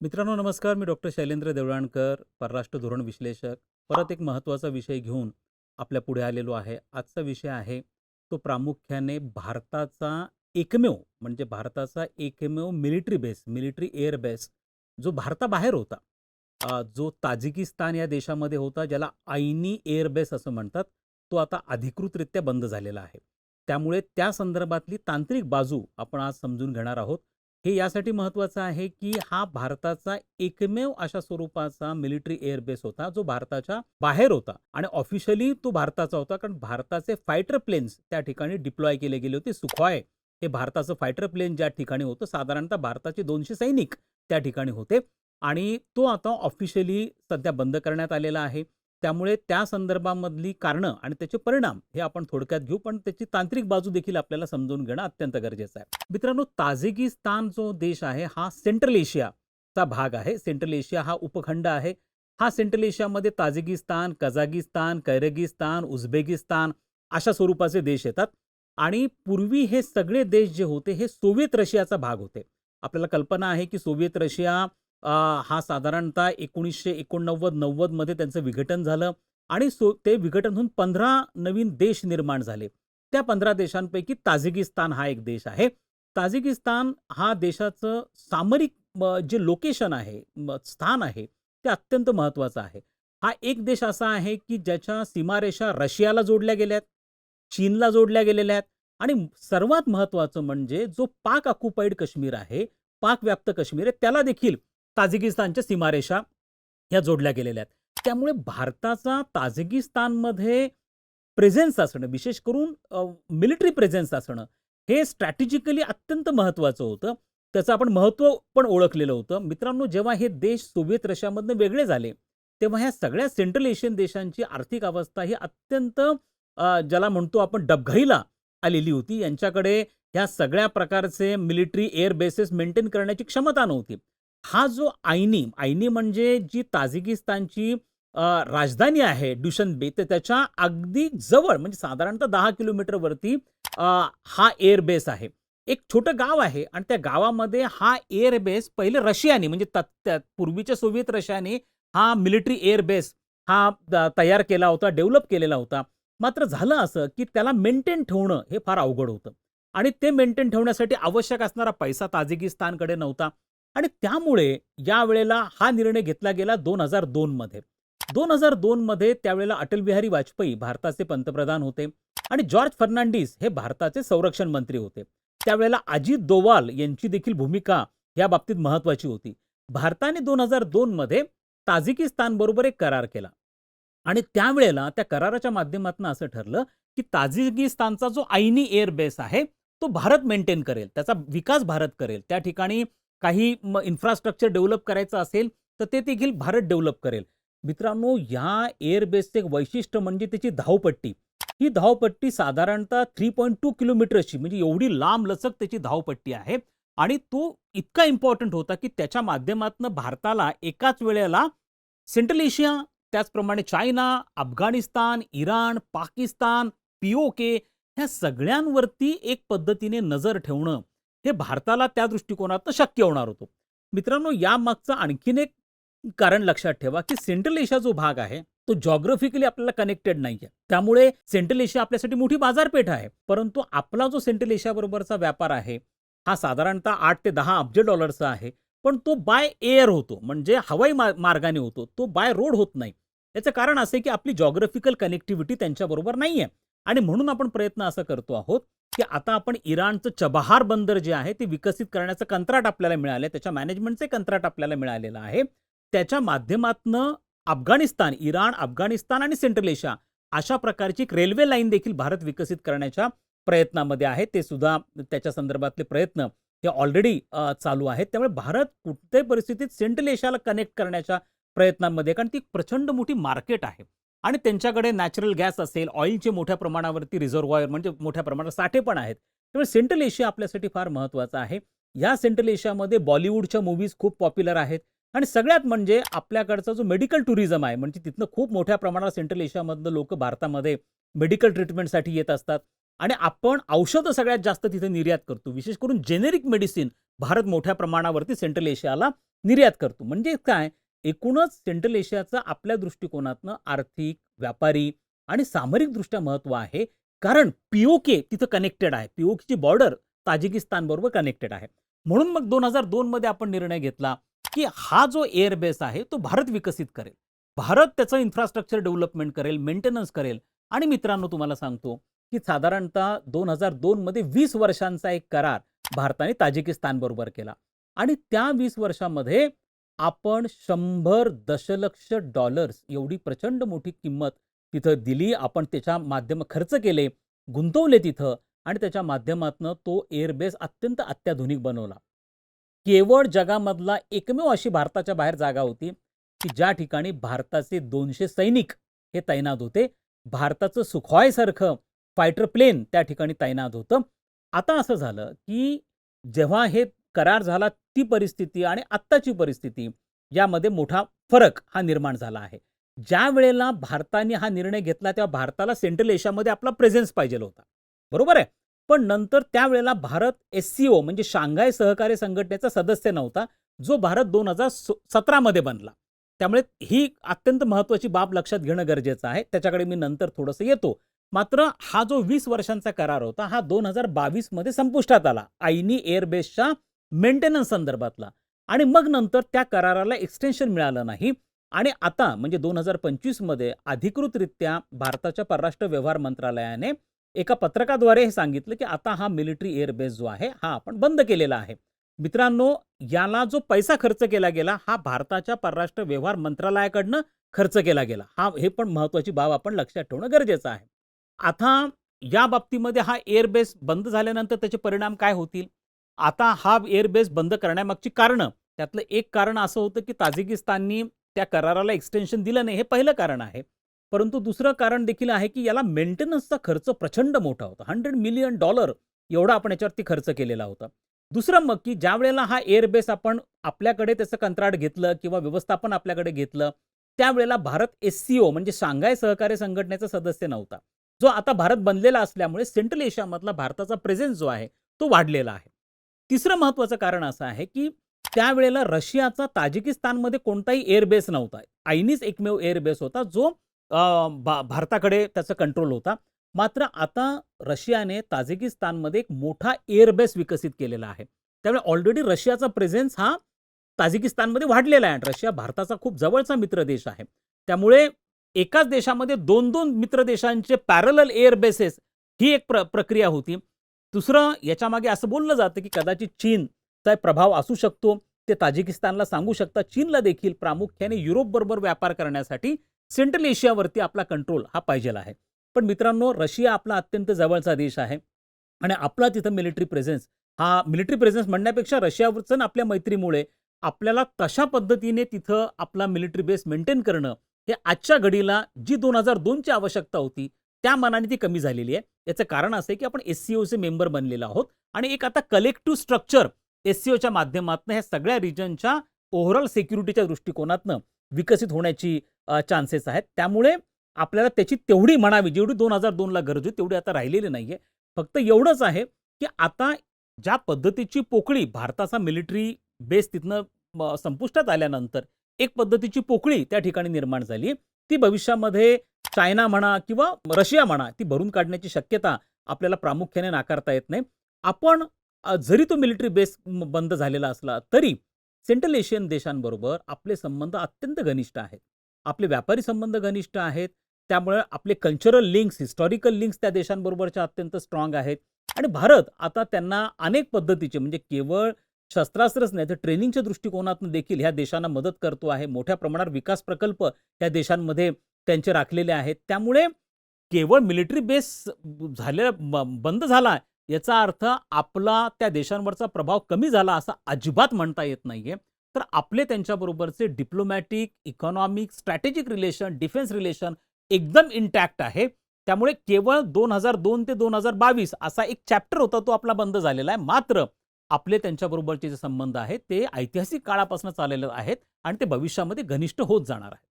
मित्रांनो नमस्कार. मी डॉक्टर शैलेंद्र देवळाणकर परराष्ट्र धोरण विश्लेषक. परत एक महत्त्वाचा विषय घेऊन आपल्या पुढे आलेलो आहे. आजचा विषय आहे तो प्रामुख्याने भारताचा एकमेव म्हणजे भारताचा एकमेव military base military air base जो भारताबाहेर होता. जो ताजिकिस्तान या देशामध्ये होता ज्याला आईनी एअर बेस असं म्हणतात तो आता अधिकृतरित्या बंद झालेला आहे. त्यामुळे त्या संदर्भातली तांत्रिक बाजू आपण आज समजून घेणार आहोत. हे यासाठी महत्त्वाचं आहे की हा भारताचा एकमेव अशा स्वरूपाचा मिलिटरी एअरबेस होता जो भारताच्या बाहेर होता. आणि ऑफिशियली तो भारताचा होता कारण भारताचे फायटर प्लेन्स त्या ठिकाणी डिप्लॉय केले गेले होते. सुखॉय हे भारताचं फायटर प्लेन ज्या ठिकाणी होतं साधारणतः भारताचे दोनशे सैनिक त्या ठिकाणी होते. आणि तो आता ऑफिशियली सध्या बंद करण्यात आलेला आहे. त्यामुळे त्या संदर्भामधली कारणं आणि त्याचे परिणाम हे आपण थोडक्यात घेऊ पण त्याची तांत्रिक बाजू देखील आपल्याला समजून घेणं अत्यंत गरजेचं आहे. मित्रांनो ताजिकिस्तान जो देश आहे हा सेंट्रल एशियाचा भाग आहे. सेंट्रल एशिया हा उपखंड आहे. हा सेंट्रल एशियामध्ये ताजिकिस्तान कझागिस्तान कैरगिस्तान उझबेकिस्तान अशा स्वरूपाचे देश येतात. आणि पूर्वी हे सगळे देश जे होते हे सोव्हिएत रशियाचा भाग होते. आपल्याला कल्पना आहे की सोव्हिएत रशिया हा साधारणतः एकोणीसशे एकोणनव्वद नव्वदमध्ये त्यांचं विघटन झालं आणि सो ते विघटन होऊन पंधरा नवीन देश निर्माण झाले. त्या पंधरा देशांपैकी ताजिकिस्तान हा एक देश आहे. ताजिकिस्तान हा देशाचं सामरिक जे लोकेशन आहे स्थान आहे ते अत्यंत महत्त्वाचं आहे. हा एक देश असा आहे की ज्याच्या सीमारेषा रशियाला जोडल्या गेल्यात चीनला जोडल्या गेलेल्या आहेत आणि सर्वात महत्त्वाचं म्हणजे जो पाक ऑक्युपाईड काश्मीर आहे पाक व्याप्त काश्मीर आहे त्याला देखील ताजिकिस्तानच्या सीमारेषा ह्या जोडल्या गेलेल्या आहेत. त्यामुळे भारताचा ताजिकिस्तानमध्ये प्रेझेन्स असणं विशेष करून मिलिटरी प्रेझेन्स असणं हे स्ट्रॅटेजिकली अत्यंत महत्त्वाचं होतं. त्याचं आपण महत्त्व पण ओळखलेलं होतं. मित्रांनो जेव्हा हे देश सोव्हिएत रशियामधनं वेगळे झाले तेव्हा ह्या सगळ्या सेंट्रल एशियन देशांची आर्थिक अवस्था ही अत्यंत ज्याला म्हणतो आपण डबघाईला आलेली होती. यांच्याकडे ह्या सगळ्या प्रकारचे मिलिटरी एअर बेसेस मेंटेन करण्याची क्षमता नव्हती. हा जो आयनी आयनी म्हणजे जी ताजिकिस्तानची अ, राजधानी आहे ड्युशनबे तर त्याच्या अगदी जवळ म्हणजे साधारणतः दहा किलोमीटरवरती अ, हा एअरबेस आहे. एक छोटं गाव आहे आणि त्या गावामध्ये हा एअर बेस पहिले रशियाने म्हणजे त- पूर्वीच्या सोव्हिएत रशियाने हा मिलिटरी एअर बेस हा तयार केला होता डेव्हलप केलेला होता. मात्र झालं असं की त्याला मेंटेन ठेवणं हे फार अवघड होतं. आणि ते मेंटेन ठेवण्यासाठी आवश्यक असणारा पैसा ताजिकिस्तानकडे नव्हता. आणि त्यामुळे या वेळेला हा निर्णय घेतला गेला दोन हजार दोनमध्ये दोन हजार दोनमध्ये त्यावेळेला अटलबिहारी वाजपेयी भारताचे पंतप्रधान होते आणि जॉर्ज फर्नांडिस हे भारताचे संरक्षण मंत्री होते. त्यावेळेला अजित दोवाल यांची देखील भूमिका या बाबतीत महत्वाची होती. भारताने दोन हजार दोनमध्ये ताजिकिस्तानबरोबर एक करार केला. आणि त्यावेळेला त्या कराराच्या माध्यमातून असं ठरलं की ताजिकिस्तानचा जो आयनी एअर बेस आहे तो भारत मेंटेन करेल त्याचा विकास भारत करेल. त्या ठिकाणी काही म इन्फ्रास्ट्रक्चर डेव्हलप करायचं असेल तर ते देखील भारत डेव्हलप करेल. मित्रांनो या एअरबेसचे एक वैशिष्ट्य म्हणजे त्याची धावपट्टी. ही धावपट्टी साधारणतः थ्री पॉईंट टू किलोमीटरची म्हणजे एवढी लांब लचक त्याची धावपट्टी आहे. आणि तो इतका इम्पॉर्टंट होता की त्याच्या माध्यमातून भारताला एकाच वेळेला सेंट्रल एशिया त्याचप्रमाणे China Afghanistan Iran Pakistan PoK ह्या सगळ्यांवरती एक पद्धतीने नजर ठेवणं हे भारताला त्या दृष्टिकोनातनं शक्य होणार होतं. मित्रांनो यामागचं आणखीन एक कारण लक्षात ठेवा की सेंट्रल एशिया जो भाग आहे तो जॉग्राफिकली आपल्याला कनेक्टेड नाहीये. त्यामुळे सेंट्रल एशिया आपल्यासाठी मोठी बाजारपेठ आहे. परंतु आपला जो सेंट्रल एशियाबरोबरचा व्यापार आहे हा साधारणतः आठ ते दहा अब्ज डॉलरचा आहे. पण तो बाय एअर होतो म्हणजे हवाई मार्गाने होतो. तो बाय रोड होत नाही. याचं कारण असं आहे की आपली जॉग्राफिकल कनेक्टिव्हिटी त्यांच्याबरोबर नाही आहे आणि म्हणून आपण प्रयत्न असं करतो आहोत की आता आपण इराणचं चबहार बंदर जे आहे ते विकसित करण्याचं कंत्राट आपल्याला मिळालं त्याच्या मॅनेजमेंटचे कंत्राट आपल्याला मिळालेलं आहे. त्याच्या माध्यमातनं अफगाणिस्तान इराण अफगाणिस्तान आणि सेंट्रल एशिया अशा प्रकारची एक रेल्वे लाईन देखील भारत विकसित करण्याच्या प्रयत्नामध्ये आहे. ते सुद्धा त्याच्या संदर्भातले प्रयत्न हे ऑलरेडी चालू आहेत. त्यामुळे भारत कुठल्याही परिस्थितीत सेंट्रल एशियाला कनेक्ट करण्याच्या प्रयत्नांमध्ये कारण ती प्रचंड मोठी मार्केट आहे. आणि त्यांच्याकडे नॅचरल गॅस असेल ऑइलचे मोठ्या प्रमाणावरती रिझर्व्हॉयर म्हणजे मोठ्या प्रमाणात साठे पण आहेत. त्यामुळे सेंट्रल एशिया आपल्यासाठी फार महत्त्वाचा आहे. या सेंट्रल एशियामध्ये बॉलिवूडच्या मूव्हीज खूप पॉप्युलर आहेत. आणि सगळ्यात म्हणजे आपल्याकडचा जो मेडिकल टुरिझम आहे म्हणजे तिथनं खूप मोठ्या प्रमाणात सेंट्रल एशियामधलं लोक भारतामध्ये मेडिकल ट्रीटमेंटसाठी येत असतात. आणि आपण औषधं सगळ्यात जास्त तिथे निर्यात करतो. विशेष करून जेनेरिक मेडिसिन भारत मोठ्या प्रमाणावरती सेंट्रल एशियाला निर्यात करतो. म्हणजे काय? एकूणच सेंट्रल एशियाचं आपल्या दृष्टिकोनातनं आर्थिक व्यापारी आणि सामरिकदृष्ट्या महत्त्व आहे. कारण पीओके तिथं कनेक्टेड आहे. पीओकेची बॉर्डर ताजिकिस्तान बरोबर कनेक्टेड आहे. म्हणून मग दोन हजार दोनमध्ये आपण निर्णय घेतला की हा जो एअरबेस आहे तो भारत विकसित करेल. भारत त्याचं इन्फ्रास्ट्रक्चर डेव्हलपमेंट करेल मेंटेनन्स करेल. आणि मित्रांनो तुम्हाला सांगतो की साधारणतः दोन हजार दोन मध्ये वीस वर्षांचा एक करार भारताने ताजिकिस्तान बरोबर केला. आणि त्या वीस वर्षामध्ये आपण शंभर दशलक्ष डॉलर्स एवढी प्रचंड मोठी किंमत तिथं दिली आपण त्याच्या माध्यम खर्च केले गुंतवले तिथं आणि त्याच्या माध्यमातनं तो एअरबेस अत्यंत अत्याधुनिक बनवला. केवळ जगामधला एकमेव अशी भारताच्या बाहेर जागा होती की ज्या ठिकाणी भारताचे दोनशे सैनिक हे तैनात होते. भारताचं सुखॉयसारखं फायटर प्लेन त्या ठिकाणी तैनात होतं. आता असं झालं की जेव्हा हे करार झाला ती परिस्थिती आणि आत्ताची परिस्थिती यामध्ये मोठा फरक हा निर्माण झाला आहे. ज्या वेळेला भारताने हा निर्णय घेतला तेव्हा भारताला सेंट्रल एशियामध्ये आपला प्रेझेन्स पाहिजे होता. बरोबर आहे? पण नंतर त्यावेळेला भारत एस सी ओ म्हणजे शांघाय सहकार्य संघटनेचा सदस्य नव्हता जो भारत दोन हजार सतरामध्ये बनला. त्यामुळे ही अत्यंत महत्त्वाची बाब लक्षात घेणं गरजेचं आहे. त्याच्याकडे मी नंतर थोडंसं येतो. मात्र हा जो वीस वर्षांचा करार होता हा दोन हजार बावीसमध्ये संपुष्टात आला. आयनी एअरबेसच्या मेंटेनन्स संदर्भातला. आणि मग नंतर त्या कराराला एक्सटेन्शन मिळालं नाही. आणि आता म्हणजे दोन हजार पंचवीसमध्ये अधिकृतरित्या भारताच्या परराष्ट्र व्यवहार मंत्रालयाने एका पत्रकाद्वारे हे सांगितलं की आता हा मिलिटरी एअरबेस जो आहे हा आपण बंद केलेला आहे. मित्रांनो याला जो पैसा खर्च केला गेला हा भारताच्या परराष्ट्र व्यवहार मंत्रालयाकडनं खर्च केला गेला. हा हे पण महत्त्वाची बाब आपण लक्षात ठेवणं गरजेचं आहे. आता या बाबतीमध्ये हा एअरबेस बंद झाल्यानंतर त्याचे परिणाम काय होतील? आता हा एअरबेस बंद करण्यामागची कारणं. त्यातलं एक कारण असं होतं की ताजिकिस्ताननी त्या कराराला एक्सटेन्शन दिलं नाही हे पहिलं कारण आहे. परंतु दुसरं कारण देखील आहे की याला मेंटेनन्सचा खर्च प्रचंड मोठा होता. हंड्रेड मिलियन डॉलर एवढा आपण याच्यावरती खर्च केलेला होता. दुसरं मग की ज्या वेळेला हा एअरबेस आपण आपल्याकडे त्याचं कंत्राट घेतलं किंवा व्यवस्थापन आपल्याकडे घेतलं त्यावेळेला भारत एस सी ओ म्हणजे शांघाय सहकार्य संघटनेचा सदस्य नव्हता. जो आता भारत बनलेला असल्यामुळे सेंट्रल एशियामधला भारताचा प्रेझेन्स जो आहे तो वाढलेला आहे. तिसरं महत्वाचं कारण असं आहे की त्यावेळेला रशियाचा ताजिकिस्तानमध्ये कोणताही एअरबेस नव्हता. आईनीच एकमेव एअरबेस होता जो भारताकडे त्याचा कंट्रोल होता. मात्र आता रशियाने ताजिकिस्तानमध्ये एक मोठा एअरबेस विकसित केलेला आहे. त्यामुळे ऑलरेडी रशियाचा प्रेझेन्स हा ताजिकिस्तानमध्ये वाढलेला आहे रशिया भारताचा खूप जवळचा मित्र देश आहे. त्यामुळे एकाच देशामध्ये दोन दोन मित्र देशांचे पॅरल एअरबेसेस ही एक प्र प्रक्रिया होती. दुसरं याच्यामागे असं बोललं जातं की कदाचित चीनचा प्रभाव असू शकतो. ते ताजिकिस्तानला सांगू शकतात. चीनला देखील प्रामुख्याने युरोपबरोबर व्यापार करण्यासाठी सेंट्रल एशियावरती आपला कंट्रोल हा पाहिजेला आहे. पण मित्रांनो रशिया आपला अत्यंत जवळचा देश आहे आणि आपला तिथं मिलिटरी प्रेझेन्स हा मिलिटरी प्रेझेन्स म्हणण्यापेक्षा रशियावरचं आपल्या मैत्रीमुळे आपल्याला तशा पद्धतीने तिथं आपला मिलिटरी बेस मेंटेन करणं हे आजच्या घडीला जी दोन हजार दोनची आवश्यकता होती त्या मनाने ती कमी झालेली आहे. याचं कारण असं आहे की आपण एस सी ओचे मेंबर बनलेलो आहोत आणि एक आता कलेक्टिव्ह स्ट्रक्चर एस सी ओच्या माध्यमातून ह्या सगळ्या रिजनच्या ओव्हरऑल सिक्युरिटीच्या दृष्टिकोनातनं विकसित होण्याची चान्सेस आहेत. त्यामुळे आपल्याला त्याची तेवढी म्हणावी जेवढी दोन हजार दोनला गरज होती तेवढी आता राहिलेली नाहीये. फक्त एवढंच आहे की आता ज्या पद्धतीची पोकळी भारताचा मिलिटरी बेस तिथनं संपुष्टात आल्यानंतर एक पद्धतीची पोकळी त्या ठिकाणी निर्माण झाली. ती भविष्यामध्ये चायना म्हणा किंवा रशिया म्हणा ती भरून काढण्याची शक्यता आपल्याला प्रामुख्याने नाकारता येत नाही. आपण जरी तो मिलिटरी बेस बंद झालेला असला तरी सेंट्रल एशियन देशांबरोबर आपले संबंध अत्यंत घनिष्ठ आहेत. आपले व्यापारी संबंध घनिष्ठ आहेत. त्यामुळे आपले कल्चरल लिंक्स हिस्टॉरिकल लिंक्स त्या देशांबरोबरच्या अत्यंत स्ट्रॉंग आहेत. आणि भारत आता त्यांना अनेक पद्धतीचे म्हणजे केवळ शस्त्रास्त्रच नाही तर ट्रेनिंगच्या दृष्टिकोनातून देखील ह्या देशांना मदत करतो आहे. मोठ्या प्रमाणात विकास प्रकल्प या देशांमध्ये त्यांचे राखलेले आहेत. त्यामुळे केवळ मिलिटरी बेस झालेला बंद झाला याचा अर्थ आपला त्या देशांवरचा प्रभाव कमी झाला असा अजिबात म्हणता येत नाहीये. तर आपले त्यांच्याबरोबरचे diplomatic economic strategic relation defence relation एकदम इंटॅक्ट आहे. त्यामुळे केवळ दोन हजार दोन ते दोन हजार बावीस असा एक चॅप्टर होता तो आपला बंद झालेला आहे. मात्र आपले त्यांच्याबरोबरचे जे संबंध आहेत ते ऐतिहासिक काळापासून चाललेले आहेत आणि ते भविष्यामध्ये घनिष्ठ होत जाणार आहेत.